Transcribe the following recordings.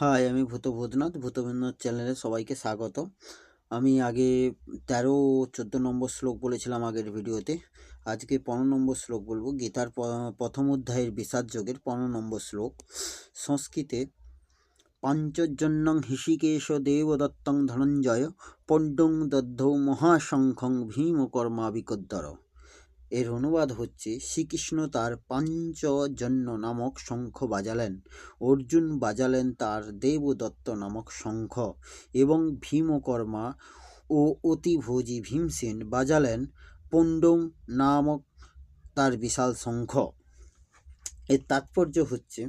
High আমি ভূত ভূতনাথ। ভূত ভূতনাথ চ্যানেলে সবাইকে স্বাগত। আমি আগে তেরো, চোদ্দ নম্বর শ্লোক বলেছিলাম আগের ভিডিওতে। আজকে পনেরো নম্বর শ্লোক বলব। গীতার প্রথম অধ্যায়ের বিষাদ যোগের পনেরো নম্বর শ্লোক। সংস্কৃতে, পাঞ্চজন্যং হৃষিকেশ দেবদত্তং ধনঞ্জয়, পণ্ডং দদ্ধৌ মহাশঙ্খং ভীমকর্মা বিকদ্দর এর অনুবাদ হচ্ছে শ্রীকৃষ্ণ তার পাঞ্চজন্য নামক শঙ্খ বাজালেন। অর্জুন বাজালেন তার দেবদত্ত নামক শঙ্খ এবং ভীমকর্মা ও অতিভোজী ভীমসেন বাজালেন পণ্ডং নামক তার বিশাল শঙ্খ। এর তাৎপর্য হচ্ছে,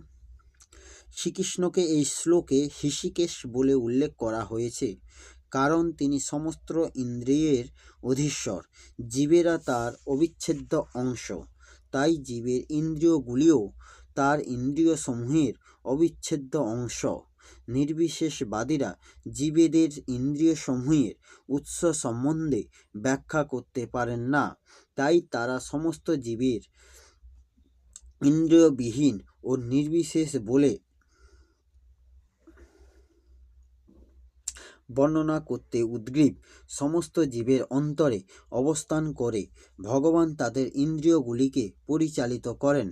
শ্রীকৃষ্ণকে এই শ্লোকে হৃষিকেশ বলে উল্লেখ করা হয়েছে। কারণ তিনি সমস্ত ইন্দ্রিয়ের অধীশ্বর, জীবেরা তার অবিচ্ছেদ্য অংশ। তাই জীবের ইন্দ্রিয়গুলিও তার ইন্দ্রিয় সমূহের অবিচ্ছেদ্য অংশ। নির্বিশেষবাদীরা জীবেদের ইন্দ্রিয় সমূহের উৎস সম্বন্ধে ব্যাখ্যা করতে পারেন না। তাই তারা সমস্ত জীবের ইন্দ্রিয়বিহীন ও নির্বিশেষ বলে বর্ণনা করতে উদ্গ্রীব সমস্ত জীবের অন্তরে অবস্থান করে। ভগবান তাদের ইন্দ্রিয়গুলিকে পরিচালিত করেন,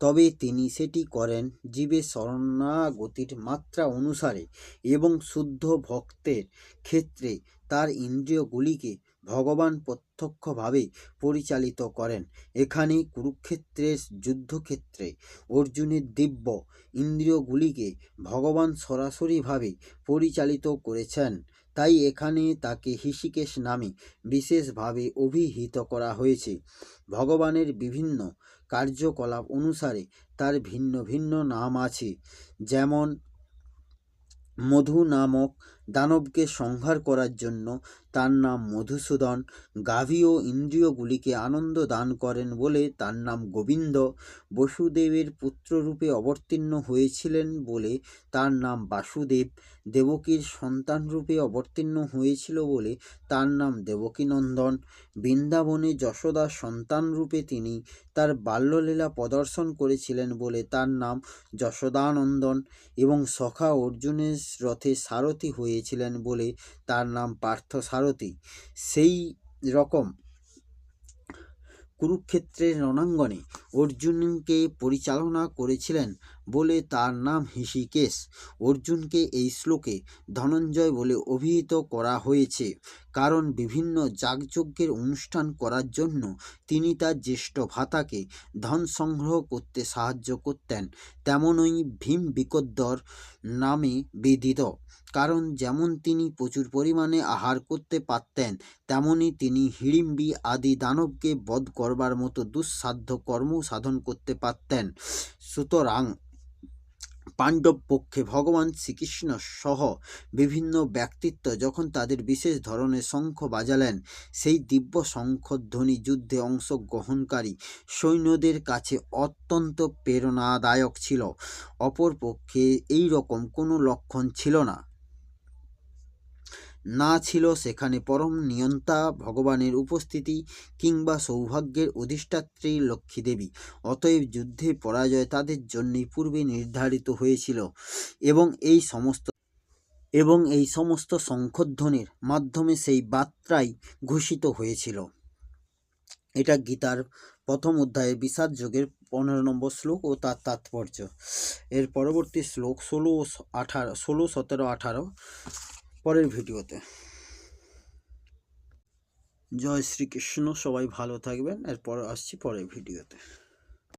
তবে তিনি সেটি করেন জীবের শরণাগতির মাত্রা অনুসারে এবং শুদ্ধ ভক্তের ক্ষেত্রে তার ইন্দ্রিয়গুলিকে ভগবান প্রত্যক্ষভাবে পরিচালিত করেন। এখানে কুরুক্ষেত্রের যুদ্ধক্ষেত্রে অর্জুনের দিব্য ইন্দ্রিয়গুলিকে ভগবান সরাসরিভাবে পরিচালিত করেছেন। তাই এখানে তাকে হৃষিকেশ নামে বিশেষভাবে অভিহিত করা হয়েছে। ভগবানের বিভিন্ন কার্যকলাপ অনুসারে তার ভিন্ন ভিন্ন নাম আছে। যেমন মধু নামক দানবকে সংহার করার জন্য তার নাম মধুসূদন। গাভী ও ইন্দ্রিয়গুলিকে আনন্দ দান করেন বলে তার নাম গোবিন্দ। বসুদেবের পুত্ররূপে অবতীর্ণ হয়েছিলেন বলে তার নাম বাসুদেব। দেবকীর সন্তানরূপে অবতীর্ণ হয়েছিল বলে তার নাম দেবকীনন্দন। বৃন্দাবনে যশোদার সন্তানরূপে তিনি তার বাল্যলীলা প্রদর্শন করেছিলেন বলে তার নাম যশোদানন্দন এবং সখা অর্জুনের রথে সারথি হয়েছিলেন বলে তার নাম পার্থ সারথী। সেই রকম কুরুক্ষেত্রের রণাঙ্গনে অর্জুনকে পরিচালনা করেছিলেন বলে তার নাম হৃষিকেশ। অর্জুনকে এই শ্লোকে ধনঞ্জয় বলে অভিহিত করা হয়েছে, কারণ বিভিন্ন যাগযজ্ঞের অনুষ্ঠান করার জন্য তিনি তার জ্যেষ্ঠ ভাতাকে ধন সংগ্রহ করতে সাহায্য করতেন। তেমনই ভীম বিকদ্দর নামে বিদিত, কারণ যেমন তিনি প্রচুর পরিমাণে আহার করতে পারতেন তেমনি তিনি হিড়িম্বি আদি দানবকে বধ করবার মতো দুঃসাধ্য কর্ম সাধন করতে পারতেন। সুতরাং পাণ্ডব পক্ষে ভগবান শ্রীকৃষ্ণ সহ বিভিন্ন ব্যক্তিত্ব যখন তাদের বিশেষ ধরনের শঙ্খ বাজালেন, সেই দিব্য শঙ্খধ্বনি যুদ্ধে অংশগ্রহণকারী সৈন্যদের কাছে অত্যন্ত প্রেরণাদায়ক ছিল। অপরপক্ষে এই রকম কোনো লক্ষণ ছিল না। না ছিল সেখানে পরম নিয়ন্তা ভগবানের উপস্থিতি কিংবা সৌভাগ্যের অধিষ্ঠাত্রী লক্ষ্মী দেবী অতএব যুদ্ধে পরাজয় তাদের জন্যই পূর্বে নির্ধারিত হয়েছিল এবং এই সমস্ত এবং এই সমস্ত শঙ্খধ্বনির মাধ্যমে সেই বার্তাই ঘোষিত হয়েছিল। এটা গীতার প্রথম অধ্যায়ে বিষাদ যোগের পনেরো নম্বর শ্লোক ও তার তাৎপর্য। এর পরবর্তী শ্লোক ষোলো আঠারো, ষোলো, সতেরো, আঠারো পরের ভিডিওতে। জয় শ্রীকৃষ্ণ সবাই ভালো থাকবেন। এরপর আসছি পরের ভিডিওতে।